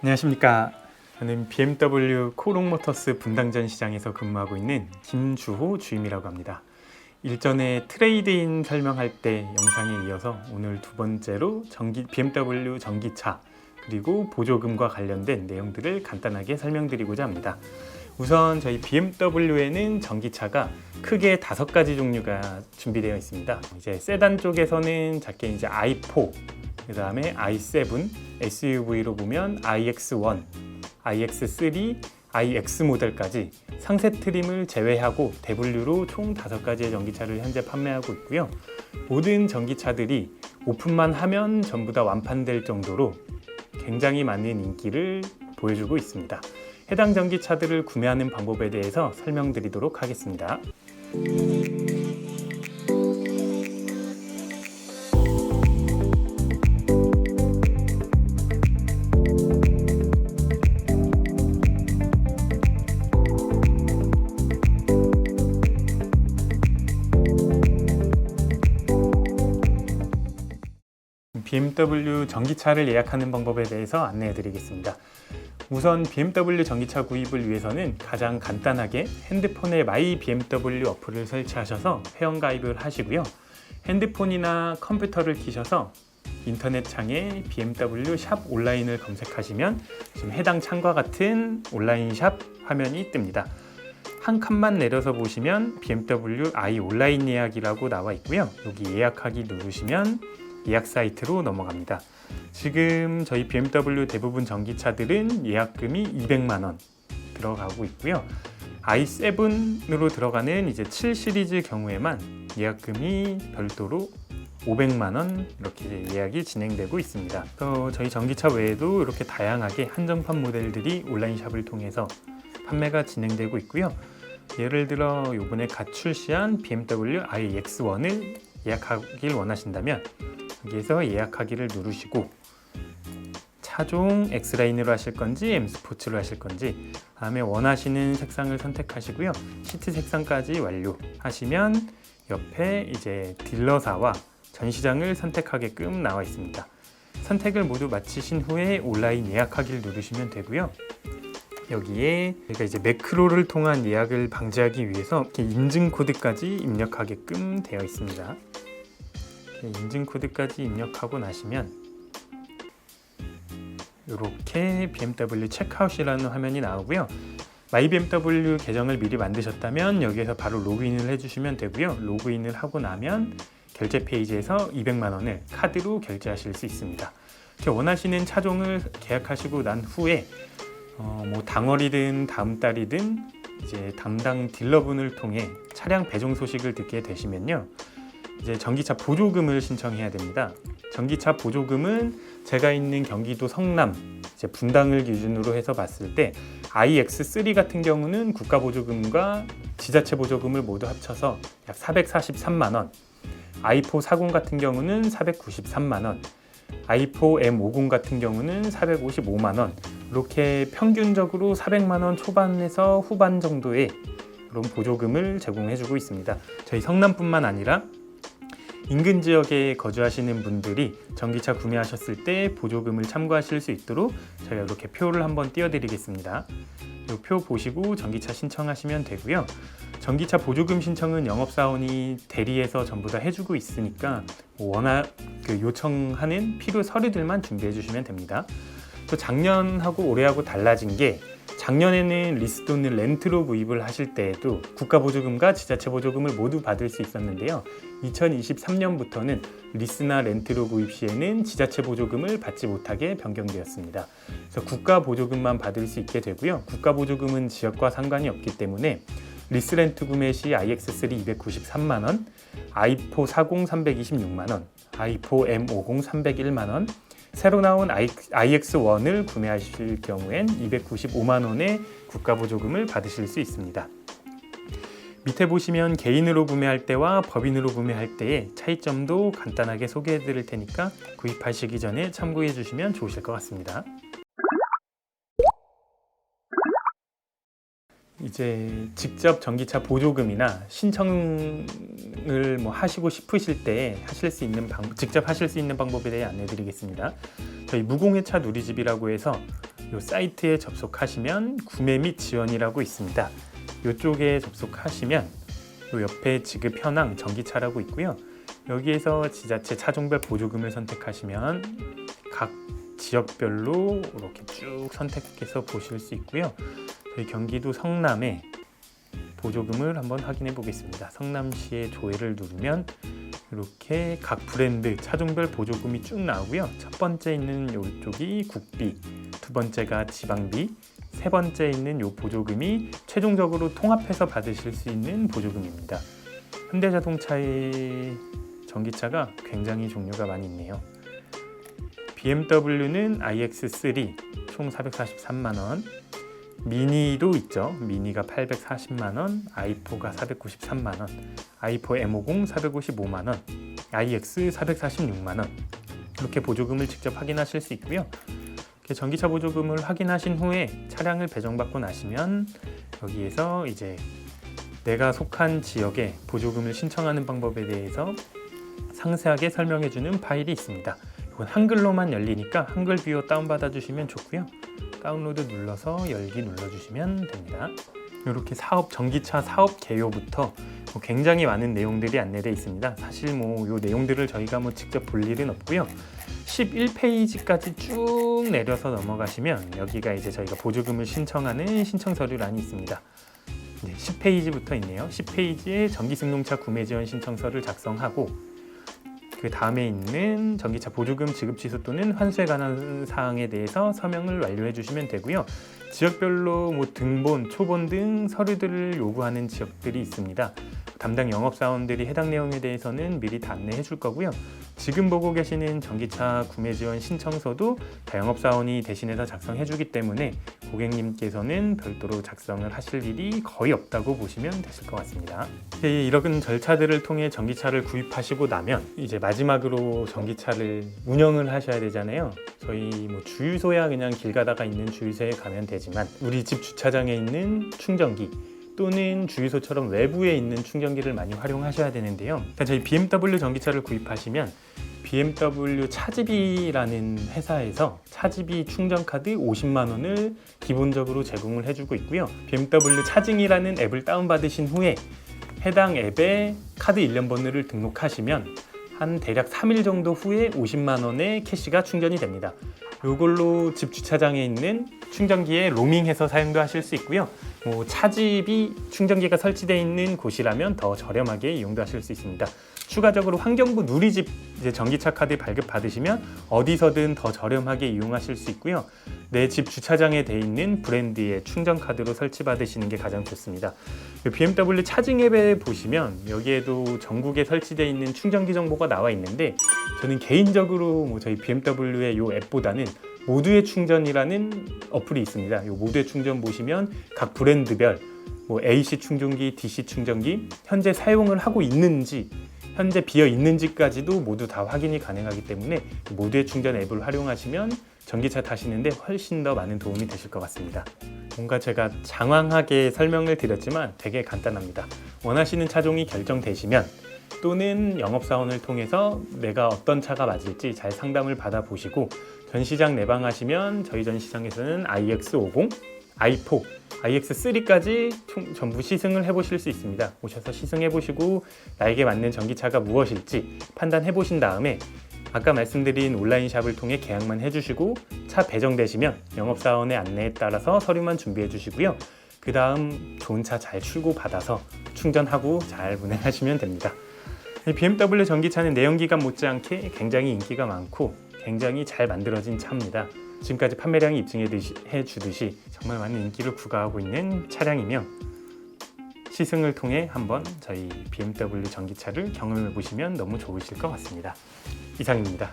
안녕하십니까. 저는 BMW 코롱모터스 분당전 시장에서 근무하고 있는 김주호 주임이라고 합니다. 일전에 트레이드인 설명할 때 영상에 이어서 오늘 두 번째로 전기, BMW 전기차 그리고 보조금과 관련된 내용들을 간단하게 설명드리고자 합니다. 우선 저희 BMW에는 전기차가 크게 다섯 가지 종류가 준비되어 있습니다. 이제 세단 쪽에서는 작게 이제 i4, 그 다음에 i7, SUV로 보면 iX1, iX3, iX 모델까지 상세 트림을 제외하고 대분류로 총 다섯 가지의 전기차를 현재 판매하고 있고요. 모든 전기차들이 오픈만 하면 전부 다 완판될 정도로 굉장히 많은 인기를 보여주고 있습니다. 해당 전기차들을 구매하는 방법에 대해서 설명드리도록 하겠습니다. BMW 전기차를 예약하는 방법에 대해서 안내해 드리겠습니다. 우선 BMW 전기차 구입을 위해서는 가장 간단하게 핸드폰에 마이 BMW 어플을 설치하셔서 회원 가입을 하시고요. 핸드폰이나 컴퓨터를 키셔서 인터넷 창에 BMW 샵 온라인을 검색하시면 지금 해당 창과 같은 온라인 샵 화면이 뜹니다. 한 칸만 내려서 보시면 BMW i 온라인 예약이라고 나와 있고요. 여기 예약하기 누르시면 예약 사이트로 넘어갑니다. 지금 저희 BMW 대부분 전기차들은 예약금이 200만 원 들어가고 있고요. i7으로 들어가는 이제 7 시리즈 경우에만 예약금이 별도로 500만 원 이렇게 예약이 진행되고 있습니다. 또 저희 전기차 외에도 이렇게 다양하게 한정판 모델들이 온라인 샵을 통해서 판매가 진행되고 있고요. 예를 들어 이번에 갓 출시한 BMW iX1을 예약하길 원하신다면 여기에서 예약하기를 누르시고 차종 X라인으로 하실 건지 M 스포츠로 하실 건지 다음에 원하시는 색상을 선택하시고요. 시트 색상까지 완료하시면 옆에 이제 딜러사와 전시장을 선택하게끔 나와 있습니다. 선택을 모두 마치신 후에 온라인 예약하기를 누르시면 되고요. 여기에 저희가 이제 매크로를 통한 예약을 방지하기 위해서 이렇게 인증 코드까지 입력하게끔 되어 있습니다. 인증 코드까지 입력하고 나시면 이렇게 BMW 체크아웃이라는 화면이 나오고요. 마이 BMW 계정을 미리 만드셨다면 여기에서 바로 로그인을 해주시면 되고요. 로그인을 하고 나면 결제 페이지에서 200만 원을 카드로 결제하실 수 있습니다. 원하시는 차종을 계약하시고 난 후에 어, 뭐 당월이든 다음 달이든 이제 담당 딜러분을 통해 차량 배송 소식을 듣게 되시면요. 이제 전기차 보조금을 신청해야 됩니다. 전기차 보조금은 제가 있는 경기도 성남 이제 분당을 기준으로 해서 봤을 때 iX3 같은 경우는 국가 보조금과 지자체 보조금을 모두 합쳐서 약 443만 원. i4 40 같은 경우는 493만 원. i4 M50 같은 경우는 455만 원. 이렇게 평균적으로 400만 원 초반에서 후반 정도의 그런 보조금을 제공해주고 있습니다. 저희 성남뿐만 아니라 인근 지역에 거주하시는 분들이 전기차 구매하셨을 때 보조금을 참고하실 수 있도록 저희가 이렇게 표를 한번 띄워드리겠습니다. 이 표 보시고 전기차 신청하시면 되고요. 전기차 보조금 신청은 영업사원이 대리해서 전부 다 해주고 있으니까 워낙 그 요청하는 필요 서류들만 준비해 주시면 됩니다. 또 작년하고 올해하고 달라진 게 작년에는 리스돈을 렌트로 구입을 하실 때에도 국가 보조금과 지자체 보조금을 모두 받을 수 있었는데요. 2023년부터는 리스나 렌트로 구입 시에는 지자체 보조금을 받지 못하게 변경되었습니다. 그래서 국가 보조금만 받을 수 있게 되고요. 국가 보조금은 지역과 상관이 없기 때문에 리스 렌트 구매 시 iX3 293만 원, i4 40 326만 원, i4 M50 301만 원, 새로 나온 iX1을 구매하실 경우엔 295만 원의 국가 보조금을 받으실 수 있습니다. 밑에 보시면 개인으로 구매할 때와 법인으로 구매할 때의 차이점도 간단하게 소개해 드릴 테니까 구입하시기 전에 참고해 주시면 좋으실 것 같습니다. 이제 직접 전기차 보조금이나 신청을 뭐 하시고 싶으실 때 하실 수 있는 방, 직접 하실 수 있는 방법에 대해 안내 드리겠습니다. 저희 무공해차 누리집이라고 해서 이 사이트에 접속하시면 구매 및 지원이라고 있습니다. 이쪽에 접속하시면 요 옆에 지급 현황 전기차라고 있고요. 여기에서 지자체 차종별 보조금을 선택하시면 각 지역별로 이렇게 쭉 선택해서 보실 수 있고요. 저희 경기도 성남에 보조금을 한번 확인해 보겠습니다. 성남시의 조회를 누르면 이렇게 각 브랜드 차종별 보조금이 쭉 나오고요. 첫 번째 있는 이쪽이 국비, 두 번째가 지방비, 세 번째 있는 요 보조금이 최종적으로 통합해서 받으실 수 있는 보조금입니다. 현대자동차의 전기차가 굉장히 종류가 많이 있네요. BMW는 iX3 총 443만 원, 미니도 있죠. 미니가 840만 원, i4가 493만 원, i4 M50 455만 원, iX 446만 원. 이렇게 보조금을 직접 확인하실 수 있고요. 전기차 보조금을 확인하신 후에 차량을 배정받고 나시면 여기에서 이제 내가 속한 지역에 보조금을 신청하는 방법에 대해서 상세하게 설명해 주는 파일이 있습니다. 이건 한글로만 열리니까 한글 뷰어 다운받아 주시면 좋고요. 다운로드 눌러서 열기 눌러주시면 됩니다. 이렇게 사업 전기차 사업 개요부터 뭐 굉장히 많은 내용들이 안내되어 있습니다. 사실 뭐 이 내용들을 저희가 뭐 직접 볼 일은 없고요. 11페이지까지 쭉 내려서 넘어가시면 여기가 이제 저희가 보조금을 신청하는 신청 서류란이 있습니다. 네, 10페이지부터 있네요. 10페이지에 전기승용차 구매 지원 신청서를 작성하고 그 다음에 있는 전기차 보조금 지급 취소 또는 환수에 관한 사항에 대해서 서명을 완료해 주시면 되고요. 지역별로 뭐 등본, 초본 등 서류들을 요구하는 지역들이 있습니다. 담당 영업사원들이 해당 내용에 대해서는 미리 다 안내해 줄 거고요. 지금 보고 계시는 전기차 구매 지원 신청서도 다 영업사원이 대신해서 작성해 주기 때문에 고객님께서는 별도로 작성을 하실 일이 거의 없다고 보시면 되실 것 같습니다. 네, 이런 절차들을 통해 전기차를 구입하시고 나면 이제 마지막으로 전기차를 운영을 하셔야 되잖아요. 저희 뭐 주유소야 그냥 길 가다가 있는 주유소에 가면 되지만 우리 집 주차장에 있는 충전기 또는 주유소처럼 외부에 있는 충전기를 많이 활용하셔야 되는데요. 일단 저희 BMW 전기차를 구입하시면 BMW 차지비라는 회사에서 차지비 충전 카드 50만 원을 기본적으로 제공을 해주고 있고요. BMW 차징이라는 앱을 다운받으신 후에 해당 앱에 카드 1년 번호를 등록하시면 한 대략 3일 정도 후에 50만 원의 캐시가 충전이 됩니다. 이걸로 집 주차장에 있는 충전기에 로밍해서 사용도 하실 수 있고요. 뭐 차집이 충전기가 설치되어 있는 곳이라면 더 저렴하게 이용도 하실 수 있습니다. 추가적으로 환경부 누리집 전기차 카드 발급 받으시면 어디서든 더 저렴하게 이용하실 수 있고요. 내 집 주차장에 돼 있는 브랜드의 충전 카드로 설치 받으시는 게 가장 좋습니다. 그 BMW 차징 앱에 보시면 여기에도 전국에 설치되어 있는 충전기 정보가 나와 있는데 저는 개인적으로 뭐 저희 BMW의 이 앱보다는 모두의 충전이라는 어플이 있습니다. 이 모두의 충전 보시면 각 브랜드별 뭐 AC 충전기, DC 충전기 현재 사용을 하고 있는지 현재 비어 있는지까지도 모두 다 확인이 가능하기 때문에 모두의 충전 앱을 활용하시면 전기차 타시는데 훨씬 더 많은 도움이 되실 것 같습니다. 뭔가 제가 장황하게 설명을 드렸지만 되게 간단합니다. 원하시는 차종이 결정되시면 또는 영업사원을 통해서 내가 어떤 차가 맞을지 잘 상담을 받아보시고 전시장 내방하시면 저희 전시장에서는 iX50, i4, iX3까지 총, 전부 시승을 해보실 수 있습니다. 오셔서 시승해보시고 나에게 맞는 전기차가 무엇일지 판단해보신 다음에 아까 말씀드린 온라인 샵을 통해 계약만 해주시고 차 배정되시면 영업사원의 안내에 따라서 서류만 준비해 주시고요. 그 다음 좋은 차 잘 출고 받아서 충전하고 잘 운행하시면 됩니다. 이 BMW 전기차는 내연기관 못지않게 굉장히 인기가 많고 굉장히 잘 만들어진 차입니다. 지금까지 판매량이 입증해 주듯이 정말 많은 인기를 구가하고 있는 차량이며 시승을 통해 한번 저희 BMW 전기차를 경험해 보시면 너무 좋으실 것 같습니다. 이상입니다.